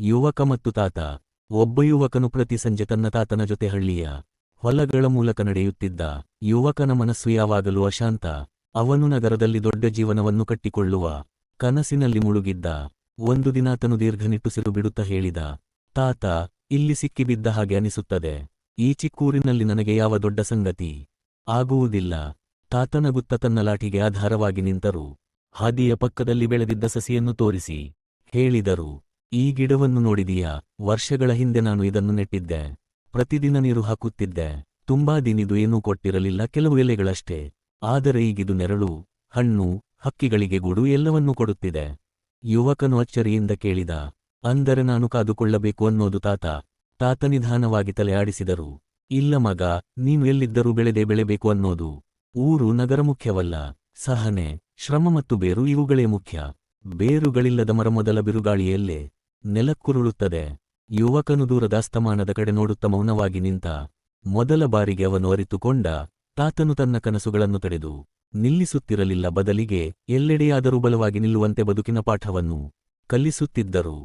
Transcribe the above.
ಯುವಕ ಮತ್ತು ತಾತ, ಒಬ್ಬ ಯುವಕನು ಪ್ರತಿ ಸಂಜೆ ತನ್ನ ತಾತನ ಜೊತೆ ಹಳ್ಳಿಯ ಹೊಲಗಳ ಮೂಲಕ ನಡೆಯುತ್ತಿದ್ದ ಯುವಕನ ಮನಸ್ಸು ಯಾವಾಗಲೂ ಅಶಾಂತ. ಅವನು ನಗರದಲ್ಲಿ ದೊಡ್ಡ ಜೀವನವನ್ನು ಕಟ್ಟಿಕೊಳ್ಳುವ ಕನಸಿನಲ್ಲಿ ಮುಳುಗಿದ್ದ. ಒಂದು ದಿನ ಆತನು ದೀರ್ಘ ನಿಟ್ಟುಸಿರು ಬಿಡುತ್ತಾ ಹೇಳಿದ, ತಾತ, ಇಲ್ಲಿ ಸಿಕ್ಕಿಬಿದ್ದ ಹಾಗೆ ಅನಿಸುತ್ತದೆ. ಈ ಚಿಕ್ಕೂರಿನಲ್ಲಿ ನನಗೆ ಯಾವ ದೊಡ್ಡ ಸಂಗತಿ ಆಗುವುದಿಲ್ಲ. ತಾತನಗುತ್ತ ತನ್ನ ಲಾಠಿಗೆ ಆಧಾರವಾಗಿ ನಿಂತರು. ಹಾದಿಯ ಪಕ್ಕದಲ್ಲಿ ಬೆಳೆದಿದ್ದ ಸಸಿಯನ್ನು ತೋರಿಸಿ ಹೇಳಿದರು. ಈ ಗಿಡವನ್ನು ನೋಡಿದೀಯಾ? ವರ್ಷಗಳ ಹಿಂದೆ ನಾನು ಇದನ್ನು ನೆಟ್ಟಿದ್ದೆ. ಪ್ರತಿದಿನ ನೀರು ಹಾಕುತ್ತಿದ್ದೆ. ತುಂಬಾ ದಿನಿದು ಏನೂ ಕೊಟ್ಟಿರಲಿಲ್ಲ, ಕೆಲವು ಎಲೆಗಳಷ್ಟೇ. ಆದರೆ ಈಗಿದು ನೆರಳು, ಹಣ್ಣು, ಹಕ್ಕಿಗಳಿಗೆ ಗೂಡು ಎಲ್ಲವನ್ನೂ ಕೊಡುತ್ತಿದೆ. ಯುವಕನು ಅಚ್ಚರಿಯಿಂದ ಕೇಳಿದ, ಅಂದರೆ ನಾನು ಕಾದುಕೊಳ್ಳಬೇಕು ಅನ್ನೋದು ತಾತ? ತಾತ ನಿಧಾನವಾಗಿ ತಲೆ ಆಡಿಸಿದರು. ಇಲ್ಲ ಮಗ, ನೀನು ಎಲ್ಲಿದ್ದರೂ ಬೆಳೆದೇ ಬೆಳೆಬೇಕು ಅನ್ನೋದು. ಊರು ನಗರ ಮುಖ್ಯವಲ್ಲ. ಸಹನೆ, ಶ್ರಮ ಮತ್ತು ಬೇರು ಇವುಗಳೇ ಮುಖ್ಯ. ಬೇರುಗಳಿಲ್ಲದ ಮರ ಮೊದಲ ಬಿರುಗಾಳಿಯಲ್ಲೇ ನೆಲಕ್ಕುರುಳುತ್ತದೆ. ಯುವಕನು ದೂರದ ಅಸ್ತಮಾನದ ಕಡೆ ನೋಡುತ್ತ ಮೌನವಾಗಿ ನಿಂತ ಮೊದಲ ಬಾರಿಗೆ ಅವನು ಅರಿತುಕೊಂಡ ತಾತನು ತನ್ನ ಕನಸುಗಳನ್ನು ತಡೆದು ನಿಲ್ಲಿಸುತ್ತಿರಲಿಲ್ಲ. ಬದಲಿಗೆ ಎಲ್ಲೆಡೆಯಾದರೂ ಬಲವಾಗಿ ನಿಲ್ಲುವಂತೆ ಬದುಕಿನ ಪಾಠವನ್ನು ಕಲಿಸುತ್ತಿದ್ದರು.